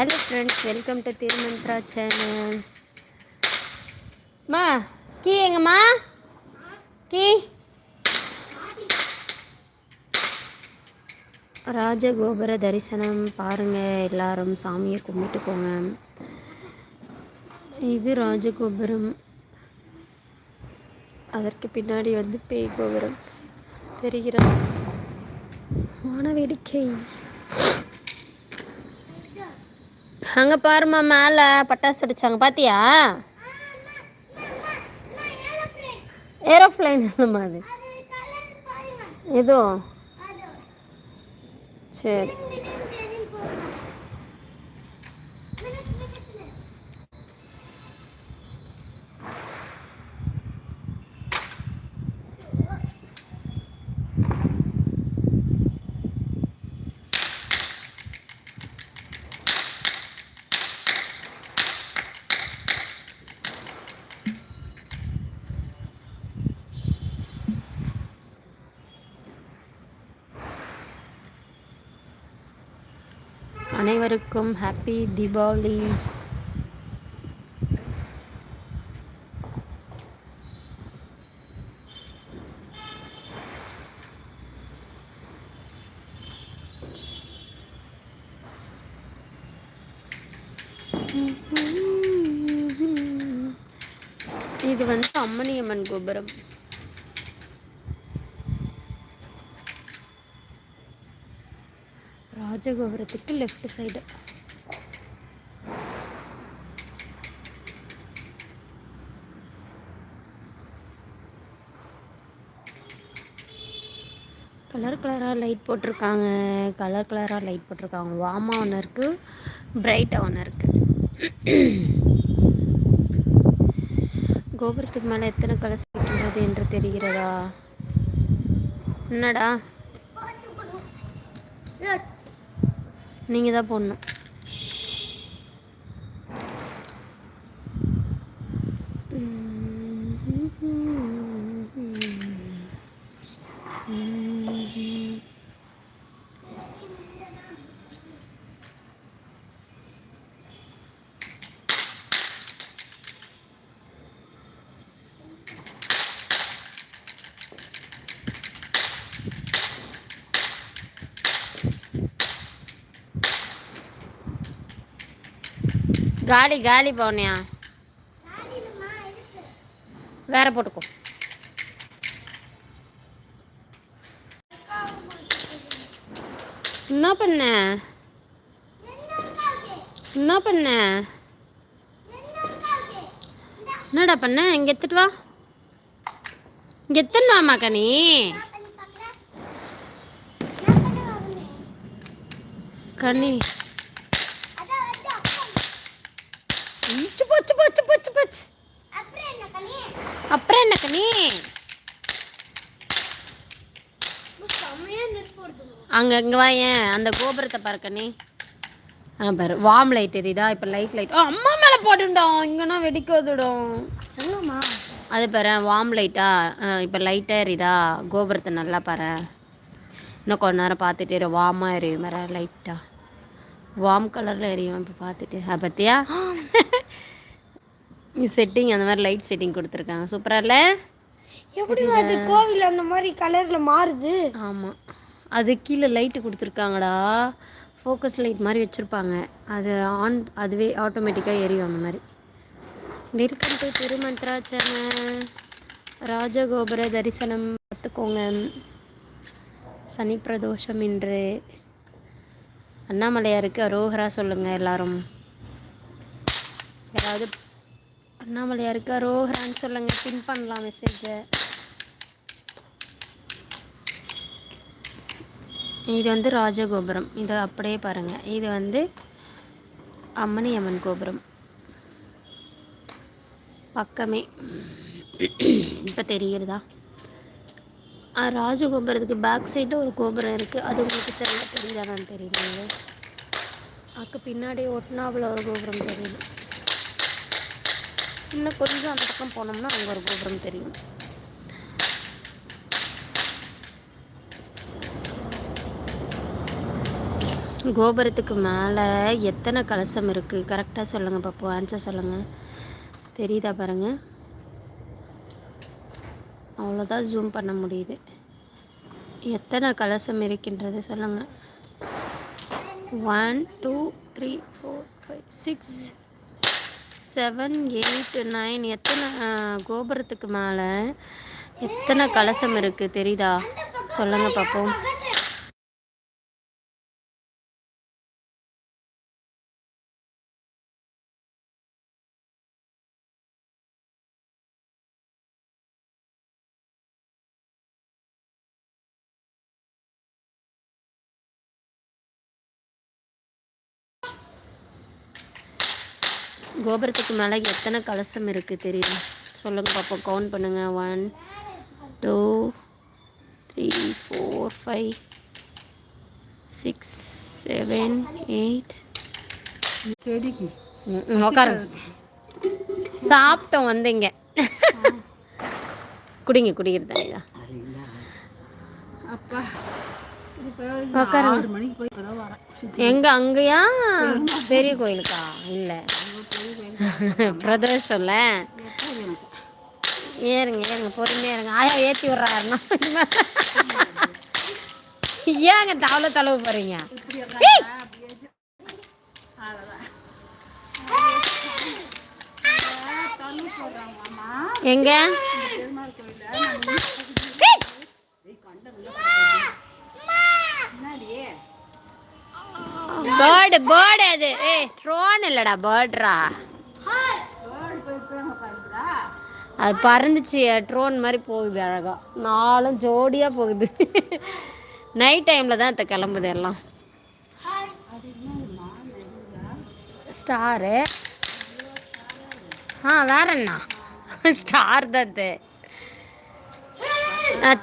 Hello friends welcome to Thirumantra channel மா கீ எங்கம்மா கீ ராஜகோபுர தரிசனம் பாருங்க எல்லாரும் சாமியை கும்பிட்டுக்கோங்க இது ராஜகோபுரம். அதற்கு பின்னாடி வந்து பேய் கோபுரம் தெரிகிறது? வானவேடிக்கை. அங்கே பாரும்மா மேலே பட்டாசு அடிச்சாங்க. பார்த்தியா ஏரோப்ளைன் இல்லைம்மா அது. ஏதோ. சரி. அனைவருக்கும் ஹாப்பி தீபாவளி. இது வந்து அம்மணியம்மன் கோபுரம். ராஜகோபுரத்துக்கு லெஃப்ட் சைடு கலர் கலராக லைட் போட்டிருக்காங்க. கலர் கலராக லைட் போட்டிருக்காங்க. வாமா ஒன்று இருக்குது பிரைட்டாக ஒன்று இருக்குது கோபுரத்துக்கு மேலே எத்தனை கலர்ஸ் வைக்கின்றது என்று தெரிகிறதா? என்னடா? நீங்கள் தான் போடணும். காலி காலி போனியா வேற போட்டுக்கோ. என்ன பண்ண? என்ன பண்ண? என்னடா பண்ண? இங்க எடுத்துட்டு வா. இங்க எத்தனை வாமாக்கா நீ கனி. இச்சு போச்சு போச்சு போச்சு போச்சு. அப்புறம் என்ன கனி? அங்க அங்க வா ஏன்? அந்த கோபுரத்தை பாரு கனி. ஆ பாரு. வார்ம் லைட் எரியுதா? இப்போ லைட் லைட் ஓ அம்மா மேலே போட்டுட்டோம் இங்கன்னா வெடிக்க வந்துடும் அது பாரு வார்ம் லைட்டா இப்போ லைட்டாக எரியுதா? கோபுரத்தை நல்லா பாரு. இன்னும் கொஞ்ச நேரம் பார்த்துட்டு இரு. வார்மாக எரியும். வேற லைட்டாக வார்ம் கலரில் எரியும். இப்போ பார்த்துட்டு. பார்த்தியா செட்டிங் அந்த மாதிரி லைட் செட்டிங் கொடுத்துருக்காங்க. சூப்பராக இல்லை? எப்படி அது கோவில் அந்த மாதிரி கலர்ல மாறுது? ஆமாம் அது கீழே லைட்டு கொடுத்துருக்காங்கடா. ஃபோக்கஸ் லைட் மாதிரி வச்சுருப்பாங்க. அது ஆன் அதுவே ஆட்டோமேட்டிக்காக எரியும் அந்த மாதிரி. வெல்கம் டு திருமந்த்ராச்சன ராஜகோபுர தரிசனம் பார்த்துக்கோங்க. சனி பிரதோஷம் இன்று. அண்ணாமலையாருக்கு அரோகரா சொல்லுங்கள் எல்லாரும். யாராவது அண்ணாமலையாருக்கு ரோஹரான்னு சொல்லுங்கள் பின் பண்ணலாம் மெசேஜை இது வந்து ராஜகோபுரம். இதை அப்படியே பாருங்கள் இது வந்து அம்மணி அம்மன் கோபுரம். பக்கமே. இப்போ தெரிகிறதா ராஜகோபுரத்துக்கு பேக் சைடில் ஒரு கோபுரம் இருக்குது அது உங்களுக்கு சரியாக தெரியுதானு தெரியல. அதுக்கு பின்னாடி ஒட்டினாவில் ஒரு கோபுரம் தெரியுது. இன்னும் கொஞ்சம் அந்த பக்கம் போனோம்னா அங்கே ஒரு கோபுரம் தெரியும். கோபுரத்துக்கு மேலே எத்தனை கலசம் இருக்குது கரெக்டாக சொல்லுங்கள் பாப்போம். ஆன்சர் சொல்லுங்கள் தெரியுதா பாருங்கள் அவ்வளோதான் ஜூம் பண்ண முடியுது. எத்தனை கலசம் இருக்கின்றது சொல்லுங்கள் one two three four five six seven eight nine எத்தனை கோபுரத்துக்கு மேலே எத்தனை கலசம் இருக்குது தெரியுதா? சொல்லுங்கள் பார்ப்போம் கோபுரத்துக்கு மேலே எத்தனை கலசம் இருக்குது தெரியுதா சொல்லுங்கள் பார்ப்போம் கவுண்ட் பண்ணுங்கள் one two three four five six seven eight உட்காரு சாப்பிட்டோம் வந்தீங்க. குடிங்க குடிக்கிற தண்ணி தான் அப்பா சுத்தி எங்க அங்கயா? பெரிய கோயிலுக்கா? இல்ல. பிரதோஷம்ல? ஏறுங்க ஏறுங்க பொறுமையா இருங்க. ஆயா ஏத்தி விடுறாருன்னா ஏங்க தவளை தளவு போறீங்க? எங்க? பேர்டு பேர்டு அது. ஏய் ட்ரோன் இல்லடா பேர்ட்ரா. அது பறந்துச்சு ட்ரோன் மாதிரி போகுது அழகா. நாலும் ஜோடியாக போகுது. நைட் டைமில் தான் இத்த கிளம்புது எல்லாம். ஸ்டாரு ஆ வேற என்ன? ஸ்டார் தான் இது. நான்